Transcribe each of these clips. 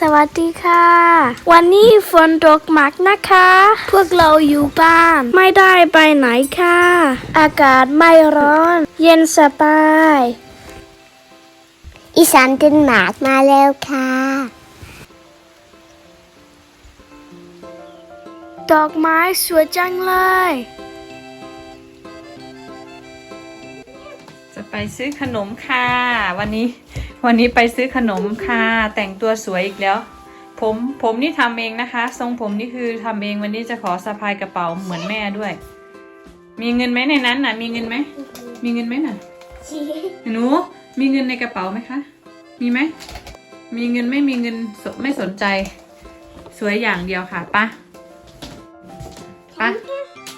สวัสดีค่ะ วันนี้ฝนตกหมักนะคะ พวกเราอยู่บ้าน ไม่ได้ไปไหนค่ะ อากาศไม่ร้อน เย็นสบาย อีสานเดนมาร์กมาแล้วค่ะ ดอกไม้สวยจังเลย จะไปซื้อขนมค่ะ วันนี้ วันนี้ไปซื้อขนมค่ะ แต่งตัวสวยอีกแล้ว ผมผมนี่ทำเองนะคะ ทรงผมนี่คือทำเองวันนี้จะขอสะพายกระเป๋าเหมือนแม่ด้วย มีเงินไหมในนั้นน่ะ มีเงินไหมมีเงินไหมน่ะหนูมีเงินในกระเป๋าไหมคะ มีไหมมีเงินไม่มีเงินสไม่สนใจ สวยอย่างเดียวค่ะปะปะ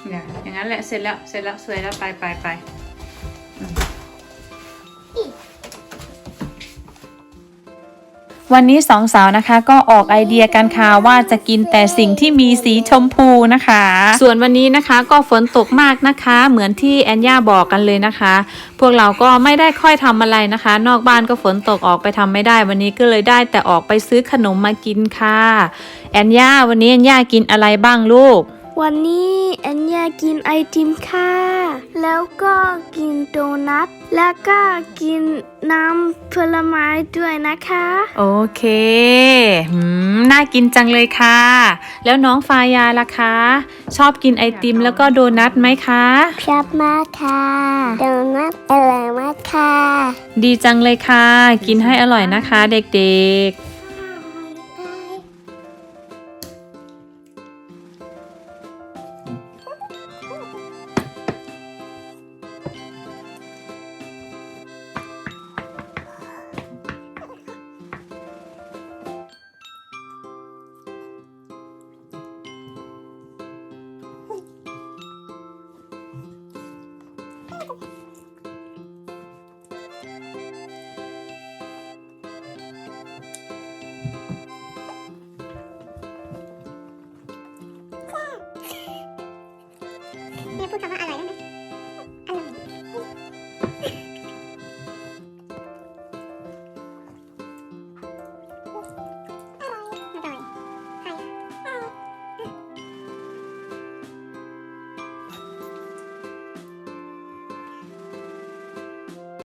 เนี่ยอย่างนั้นแหละเสร็จแล้วเสร็จแล้วสวยแล้วไปไปไป วันนี้สองสาวนะคะก็ออกไอเดียกันค่ะว่าจะกินแต่สิ่งที่มีสีชมพูนะคะ ส่วนวันนี้นะคะก็ฝนตกมากนะคะ เหมือนที่แอนย่าบอกกันเลยนะคะ พวกเราก็ไม่ได้ค่อยทำอะไรนะคะ นอกบ้านก็ฝนตกออกไปทำไม่ได้ วันนี้ก็เลยได้แต่ออกไปซื้อขนมมากินค่ะ แอนย่าวันนี้แอนย่ากินอะไรบ้างลูก วันนี้แอนอยากกินไอติมค่ะ แล้วก็กินโดนัท แล้วก็กินน้ำผลไม้ด้วยนะคะ โอเคหืมน่ากินจังเลยค่ะ แล้วน้องฟายาล่ะคะ ชอบกินไอติมแล้วก็โดนัทไหมคะชอบมากค่ะ โดนัทอร่อยมากค่ะ ดีจังเลยค่ะ กินให้อร่อยนะคะเด็กๆ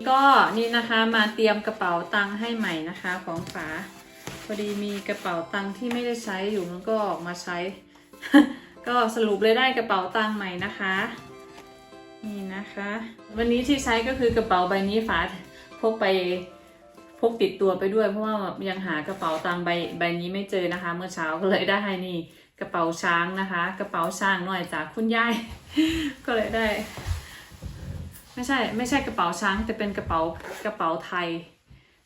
ก็นี่นะคะมาเตรียมกระเป๋าตังค์ให้ใหม่นะคะของฝาพอดีมีกระเป๋าตังค์ที่ไม่ได้ใช้อยู่มันก็ออกมาใช้ ก็สรุปเลยได้กระเป๋าตังค์ใหม่นะคะ นี่นะคะ วันนี้ที่ใช้ก็คือกระเป๋าใบนี้ฝาพกไปพกติดตัวไปด้วย เพราะว่ายังหากระเป๋าตังค์ใบใบนี้ไม่เจอนะคะ เมื่อเช้าก็เลยได้นี่กระเป๋าช้างนะคะ กระเป๋าช้างหน่อยจากคุณยายก็เลยได้ ไม่ใช่ไม่ใช่กระเป๋าช้าง แต่เป็นกระเป๋ากระเป๋าไทย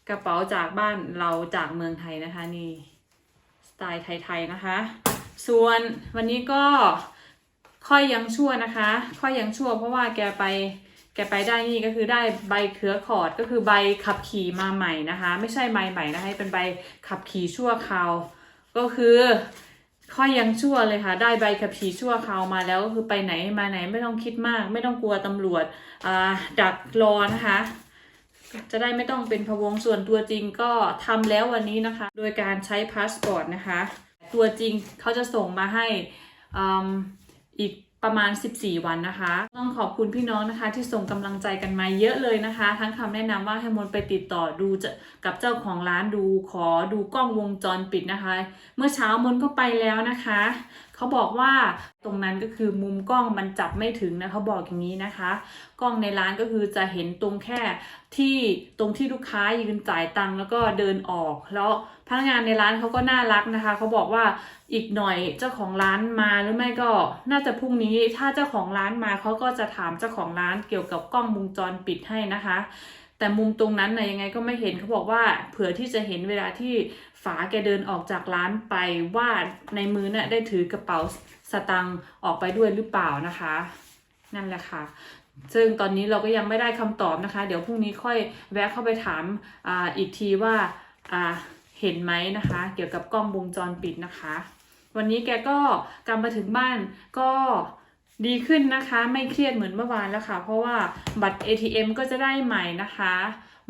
กระเป๋าจากบ้านเราจากเมืองไทยนะคะนี่สไตล์ไทยๆนะคะ ส่วนวันนี้ก็ค่อยยังชั่วนะคะ ค่อยยังชั่ว เพราะว่าแกไปแกไปได้นี่ก็คือได้ใบเครือขอดก็คือใบขับขี่มาใหม่นะคะ ไม่ใช่ใบใหม่นะคะเป็นใบขับขี่ชั่วคราว ก็คือ ข้อยยังชั่วเลยค่ะ ได้ใบขับขี่ชั่วคราวมาแล้วก็คือไปไหนมาไหนไม่ต้องคิดมาก ไม่ต้องกลัวตำรวจอ่าดักรอนะคะ จะได้ไม่ต้องเป็นพะวงส่วนตัวจริงก็ทำแล้ววันนี้นะคะ โดยการใช้พาสปอร์ตนะคะ ตัวจริงเขาจะส่งมาให้ออีก ประมาณ 14 วันนะคะ ต้องขอบคุณพี่น้องนะคะ ที่ส่งกำลังใจกันมาเยอะเลยนะคะ ทั้งคำแนะนำว่าให้มนไปติดต่อดูจะกับเจ้าของร้านดูขอดูกล้องวงจรปิดนะคะ เมื่อเช้ามนก็ไปแล้วนะคะ เขาบอกว่าตรงนั้นก็คือมุมกล้องมันจับไม่ถึงนะเขาบอกอย่างนี้นะคะ กล้องในร้านก็คือจะเห็นตรงแค่ที่ตรงที่ลูกค้ายืนจ่ายตังค์แล้วก็เดินออกแล้ว พนักงานในร้านเขาก็น่ารักนะคะ เขาบอกว่าอีกหน่อยเจ้าของร้านมาหรือไม่ก็น่าจะพรุ่งนี้ ถ้าเจ้าของร้านมาเขาก็จะถามเจ้าของร้านเกี่ยวกับกล้องวงจรปิดให้นะคะ แต่มุมตรงนั้นนะยังไงก็ไม่เห็นเขาบอกว่า เผื่อที่จะเห็นเวลาที่ฝาแกเดินออกจากร้านไปว่าในมือน่ะได้ถือกระเป๋าสตังค์ออกไปด้วยหรือเปล่านะคะ นั่นแหละค่ะซึ่งตอนนี้เราก็ยังไม่ได้คำตอบนะคะ เดี๋ยวพรุ่งนี้ค่อยแวะเข้าไปถามอ่าอีกทีว่าอ่า เห็นไหมนะคะ เกี่ยวกับกล้องวงจรปิดนะคะ วันนี้แกก็กลับมาถึงบ้านก็ดีขึ้นนะคะ ไม่เครียดเหมือนเมื่อวานแล้วค่ะ เพราะว่าบัตร ATM ก็จะได้ใหม่นะคะ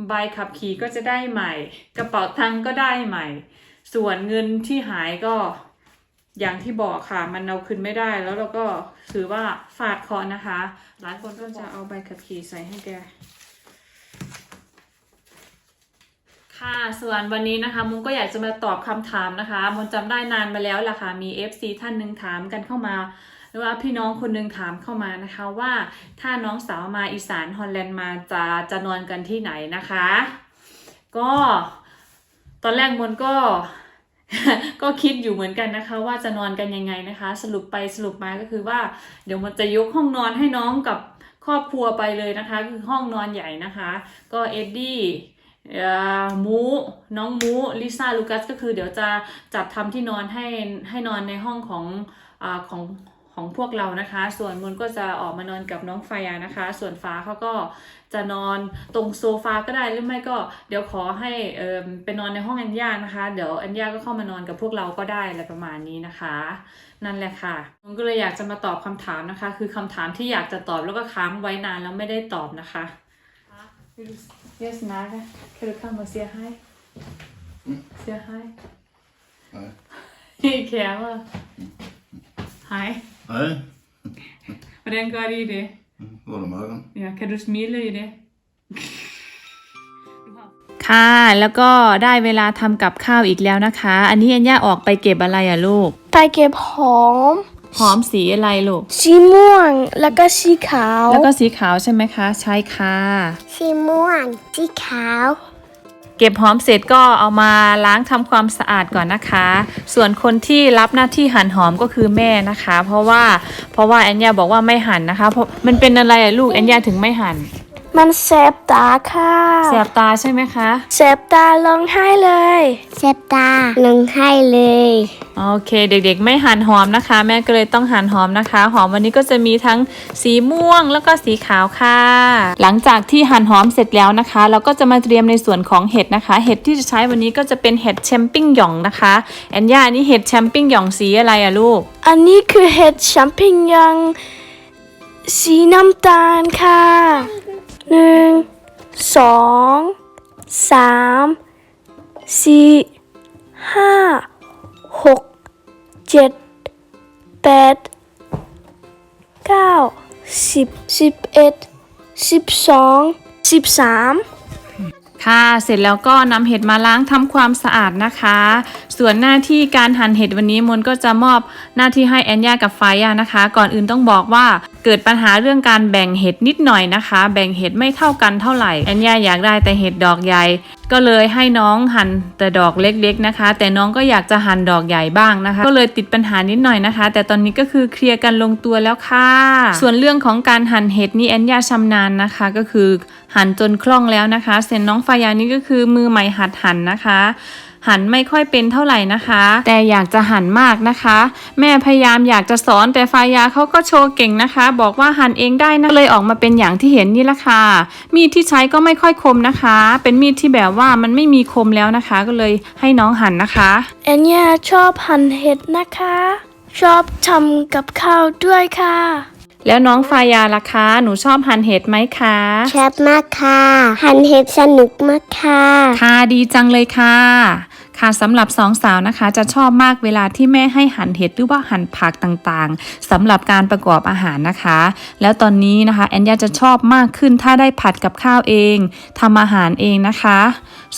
ใบขับขี่ก็จะได้ใหม่ กระเป๋าตังก็ได้ใหม่ ส่วนเงินที่หายก็อย่างที่บอกค่ะ มันเอาคืนไม่ได้แล้วเราก็ถือว่าฝาดคอนะคะ หลายคนก็จะเอาใบขับขี่ใส่ให้แก ค่ะส่วนวันนี้นะคะมุงก็อยากจะมาตอบคำถามนะคะมุนจำได้นานมาแล้วล่ะค่ะมี FC ท่านหนึ่งถามกันเข้ามาหรือว่าพี่น้องคนหนึ่งถามเข้ามานะคะว่าถ้าน้องสาวมาอีสานฮอลแลนด์มาจะจะนอนกันที่ไหนนะคะ ก็ตอนแรกมนก็ก็คิดอยู่เหมือนกันนะคะ ว่าจะนอนกันยังไงนะคะ สรุปไปสรุปมาก็คือว่า เดี๋ยวมันจะยกห้องนอนให้น้องกับครอบครัวไปเลยนะคะ คือห้องนอนใหญ่นะคะ ก็เอ็ดดี้ มูน้องมูลิซ่าลูกัสก็คือเดี๋ยวจะจัดทำที่นอนให้ให้นอนในห้องของอของของพวกเรานะคะ ส่วนมุนก็จะออกมานอนกับน้องไฟานะคะ ส่วนฟ้าเขาก็จะนอนตรงโซฟาก็ได้หรือไม่ก็เดี๋ยวขอให้เอ่อไปนอนในห้องอัญญานะคะ เดี๋ยวอัญญาก็เข้ามานอนกับพวกเราก็ได้อะไรประมาณนี้นะคะ นั่นแหละค่ะมันก็เลยอยากจะมาตอบคำถามนะคะ คือคำถามที่อยากจะตอบแล้วก็ค้างไว้นานแล้วไม่ได้ตอบนะคะ Yes, Naga. Kan du komma och säga hej? Säga hej. Hej. Ikea. Hej. Hej. Hvordan gør de det? Går det meget godt? Ja, kan du smile i det? ค่ะแล้วก็ได้เวลาทำกับข้าวอีกแล้วนะคะ อันนี้อัญญาออกไปเก็บอะไรอะลูก ไปเก็บหอม หอมสีอะไรลูก สีม่วงแล้วก็สีขาว แล้วก็สีขาวใช่ไหมคะ ใช่ค่ะ สีม่วง สีขาว เก็บหอมเสร็จก็เอามาล้างทำความสะอาดก่อนนะคะ ส่วนคนที่รับหน้าที่หั่นหอมก็คือแม่นะคะ เพราะว่าเพราะว่าแอนยาบอกว่าไม่หั่นนะคะเพราะมันเป็นอะไรอะลูกแอนยาถึงไม่หั่น มันแสบตาค่ะ แสบตาใช่ไหมคะ แสบตาร้องไห้เลยเซบตาลงให้เลย โอเค เด็กๆ ไม่หั่นหอมนะคะ แม่ก็เลยต้องหั่นหอมนะคะ หอมวันนี้ก็จะมีทั้งสีม่วงแล้วก็สีขาวค่ะ หลังจากที่หั่นหอมเสร็จแล้วนะคะ เราก็จะมาเตรียมในส่วนของเห็ดนะคะ เห็ดที่จะใช้วันนี้ก็จะเป็นเห็ดแชมปิ้งหย่องนะคะแอนย่าอันนี่เห็ดแชมปิ้งหย่องสีอะไรอะลูก อันนี้คือเห็ดแชมปิญญองสีน้ำตาลค่ะ หนึ่งสองสามสี่ห้าหกเจ็ดแปดเก้าสิบสิบเอ็ดสิบสองสิบสาม ค่ะเสร็จแล้วก็นำเห็ดมาล้างทำความสะอาดนะคะ ส่วนหน้าที่การหั่นเห็ดวันนี้มนก็จะมอบหน้าที่ให้แอนยากับไฟยานะคะ ก่อนอื่นต้องบอกว่าเกิดปัญหาเรื่องการแบ่งเห็ดนิดหน่อยนะคะ แบ่งเห็ดไม่เท่ากันเท่าไหร่แอนยาอยากได้แต่เห็ดดอกใหญ่ ก็เลยให้น้องหั่นแต่ดอกเล็กๆนะคะ แต่น้องก็อยากจะหั่นดอกใหญ่บ้างนะคะ ก็เลยติดปัญหานิดหน่อยนะคะ แต่ตอนนี้ก็คือเคลียร์กันลงตัวแล้วค่ะ ส่วนเรื่องของการหั่นเห็ดนี่แอนยาชำนาญนะคะก็คือ หั่นจนคล่องแล้วนะคะเซนน้องฟายานี่ก็คือมือใหม่หัดหั่นนะคะหันไม่ค่อยเป็นเท่าไหร่นะคะ แต่อยากจะหันมากนะคะ แม่พยายามอยากจะสอนแต่ฟายาเขาก็โชว์เก่งนะคะ บอกว่าหันเองได้นะเลยออกมาเป็นอย่างที่เห็นนี่ละค่ะมีดที่ใช้ก็ไม่ค่อยคมนะคะ เป็นมีดที่แบบว่ามันไม่มีคมแล้วนะคะ ก็เลยให้น้องหันนะคะแอนยาชอบหั่นเห็ดนะคะ ชอบทำกับข้าวด้วยค่ะ แล้วน้องฟายาล่ะคะ หนูชอบหั่นเห็ดไหมคะชอบมากค่ะ หันเห็ดสนุกมากค่ะ ค่ะดีจังเลยค่ะ ค่ะสำหรับสองสาวนะคะ จะชอบมากเวลาที่แม่ให้หั่นเห็ดหรือว่าหั่นผักต่างๆสำหรับการประกอบอาหารนะคะ แล้วตอนนี้นะคะแอนยาจะชอบมากขึ้นถ้าได้ผัดกับข้าวเองทำอาหารเองนะคะ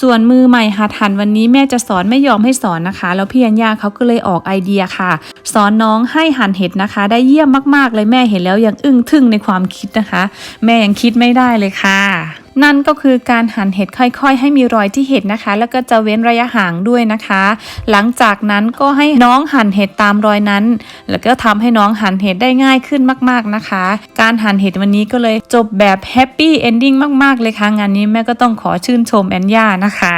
ส่วนมือใหม่หัดหั่นวันนี้แม่จะสอนไม่ยอมให้สอนนะคะ แล้วพี่อัญญาเขาก็เลยออกไอเดียค่ะ สอนน้องให้หั่นเห็ดนะคะ ได้เยี่ยมมากๆเลยแม่เห็นแล้วยังอึ้งทึ่งในความคิดนะคะ แม่ยังคิดไม่ได้เลยค่ะนั่นก็คือการหั่นเห็ดค่อยๆ ให้มีรอยที่เห็ดนะคะ แล้วก็จะเว้นระยะห่างด้วยนะคะ หลังจากนั้นก็ให้น้องหั่นเห็ดตามรอยนั้น แล้วก็ทำให้น้องหั่นเห็ดได้ง่ายขึ้นมากๆนะคะ การหั่นเห็ดวันนี้ก็เลยจบแบบแฮปปี้เอนดิ้งมากๆเลยค่ะงานนี้แม่ก็ต้องขอชื่นชมแอนย่านะคะ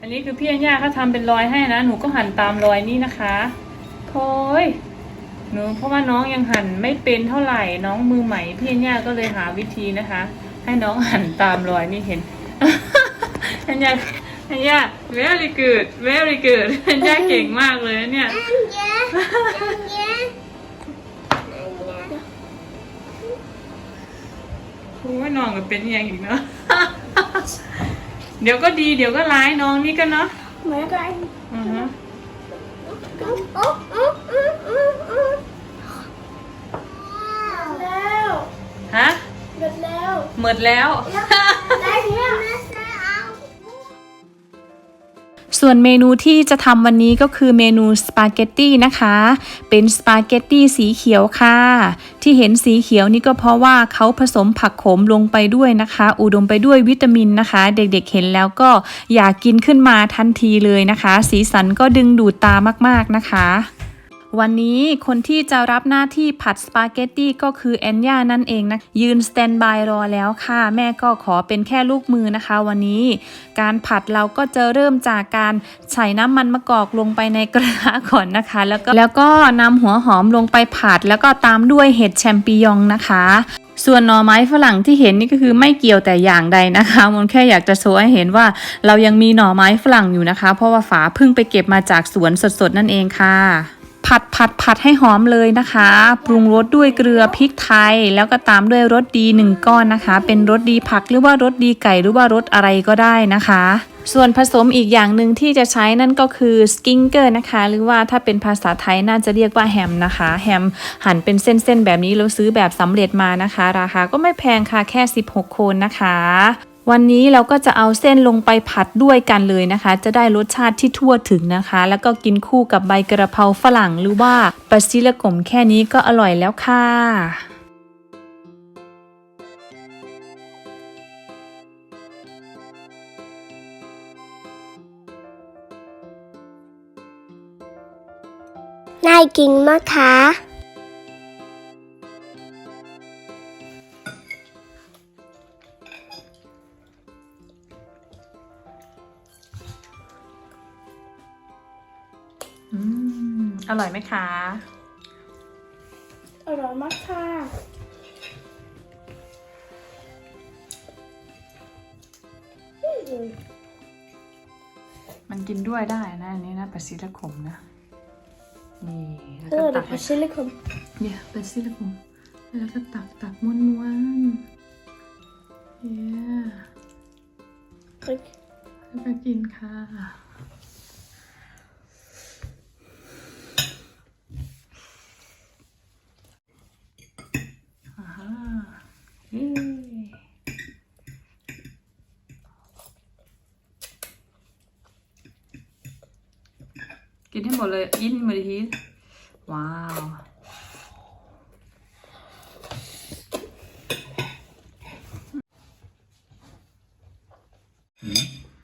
อันนี้คือพี่แอัญญาเขาทำเป็นรอยให้นะ หนูก็หั่นตามรอยนี่นะคะ โอ้ยหนูเพราะว่าน้องยังหั่นไม่เป็นเท่าไหร่น้องมือใหม่พี่อัญญาก็เลยหาวิธีนะคะ ให้น้องหั่นตามรอยนี่เห็นอัญญาอัญญา very good very good อัญญาเก่งมากเลยนะเนี่ย โอ้ยน้องก็เป็นอหย่างอีกเนาะ เดี๋ยวก็ดีเดี๋ยวก็ร้ายน้องนี่ก็เนาะเหมือนกัน แล้วฮะ หมดแล้ว หมดแล้ว ได้เนี่ย ส่วนเมนูที่จะทำวันนี้ก็คือเมนูสปาเกตตี้นะคะ เป็นสปาเกตตี้สีเขียวค่ะ ที่เห็นสีเขียวนี่ก็เพราะว่าเขาผสมผักโขมลงไปด้วยนะคะ อุดมไปด้วยวิตามินนะคะ เด็กๆเห็นแล้วก็อยากกินขึ้นมาทันทีเลยนะคะ สีสันก็ดึงดูดตามากๆนะคะ วันนี้คนที่จะรับหน้าที่ผัดสปาเกตตี้ก็คือแอนย่านั่นเองนะ ยืนสแตนบายรอแล้วค่ะ แม่ก็ขอเป็นแค่ลูกมือนะคะ วันนี้การผัดเราก็จะเริ่มจากการใส่น้ำมันมะกอกลงไปในกระทะก่อนนะคะ แล้วก็แล้วก็นำหัวหอมลงไปผัด แล้วก็ตามด้วยเห็ดแชมปิญองนะคะส่วนหน่อไม้ฝรั่งที่เห็นนี่ก็คือไม่เกี่ยวแต่อย่างใดนะคะมันแค่อยากจะโชว์ให้เห็นว่าเรายังมีหน่อไม้ฝรั่งอยู่นะคะ เพราะว่าฝาเพิ่งไปเก็บมาจากสวนสดๆนั่นเองค่ะ ผัดผัดผัดให้หอมเลยนะคะ ปรุงรสด้วยเกลือพริกไทย แล้วก็ตามด้วยรสดีหนึ่งก้อนนะคะ เป็นรสดีผักหรือว่ารสดีไก่หรือว่ารสอะไรก็ได้นะคะ ส่วนผสมอีกอย่างหนึ่งที่จะใช้นั่นก็คือสกิงเกอร์นะคะ หรือว่าถ้าเป็นภาษาไทยน่าจะเรียกว่าแฮมนะคะ แฮมหั่นเป็นเส้นๆแบบนี้แล้วซื้อแบบสำเร็จมานะคะ ราคาก็ไม่แพงค่ะแค่ 16 โคนนะคะ วันนี้เราก็จะเอาเส้นลงไปผัดด้วยกันเลยนะคะ จะได้รสชาติที่ทั่วถึงนะคะ แล้วก็กินคู่กับใบกระเพราฝรั่งหรือว่าปลาซิลกมแค่นี้ก็อร่อยแล้วค่ะน่ากินมากค่ะ อืมอร่อยไหมคะ อร่อยมากค่ะ มันกินด้วยได้นะอันนี้นะปลาซิลกมนะนี่แล้วเอก็อตัเดี๋ยกวไปไปซื้อเลยคุณเนี่ยปลาซิลกมแล้วก็ตักตักม้วนม้วนๆเย้แล้วก็กินค่ะ อ่าฮะเย้ กินให้หมดเลยอินมาดิทีว้าว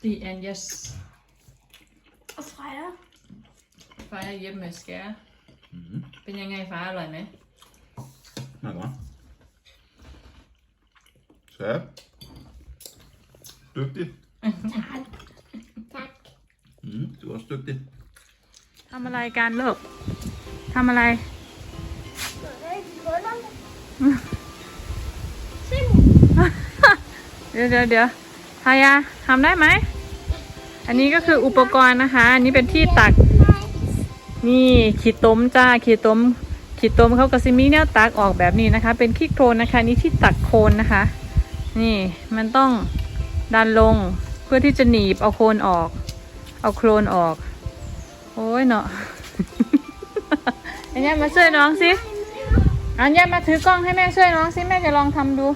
The end yes เอาไฟแล้วฟ้าเย็บไหมสแกเป็นยังไงฟ้าอร่อยไหม Ja, va? Så. Duktig. จัก Mm, du er også dygtig. ทำอะไรกันลูกทำอะไร เดี๋ยวเดี๋ยวเดี๋ยวทายาทำได้ไหม อันนี้ก็คืออุปกรณ์นะคะ อันนี้เป็นที่ตัก นี่ขีดต้มจ้าขีดต้มขีดต้มเขากระซิมีแนวตักออกแบบนี้นะคะ เป็นขี้โครนนะคะ นี่ที่ตักโคลนนะคะ นี่มันต้องดันลงเพื่อที่จะหนีบเอาโคลนออก เอาโคลนออก โอ้ยเนาะ อันนี้มาช่วยน้องสิอันนี้มาถือกล้องให้แม่ช่วยน้องสิแม่จะลองทำดู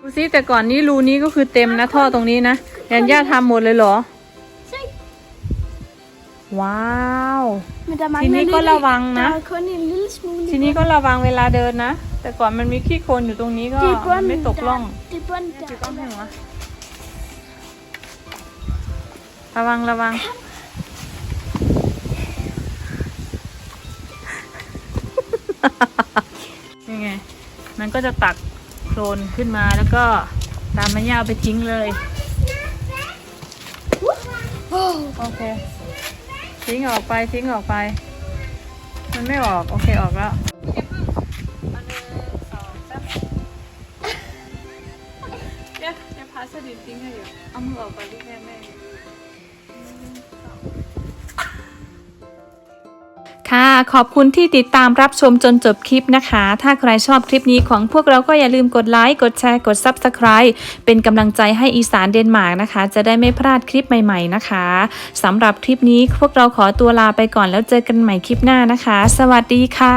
ดูสิแต่ก่อนนี้รูนี้ก็คือเต็มนะท่อตรงนี้นะยันย่าทำหมดเลยเหรอว้าว Men der ทีนี้ก็ระวังนะ Der er kun en lille smule ทีนี้ก็ระวังเวลาเดินนะ แต่ก่อนมันมีขี้โคลนอยู่ตรงนี้ก็ไม่ตกล่อง der. Det er bunden ถือกล้องให้ der. หนูอะระวังระวัง ยังไง มันก็จะตักโคลนขึ้นมาแล้วก็ตามมันยาวไปทิ้งเลย โอเค ทิ้งออกไปทิ้งออกไป มันไม่ออก โอเคออกแล้ว ทิ้งให้อยู่เอามือออกไปที่แม่แม่ค่ะขอบคุณที่ติดตามรับชมจนจบคลิปนะคะ ถ้าใครชอบคลิปนี้ของพวกเราก็อย่าลืมกดไลค์กดแชร์กด Subscribe เป็นกำลังใจให้อีสานเดนมาร์กนะคะ จะได้ไม่พลาดคลิปใหม่ๆนะคะสำหรับคลิปนี้พวกเราขอตัวลาไปก่อนแล้วเจอกันใหม่คลิปหน้านะคะ สวัสดีค่ะ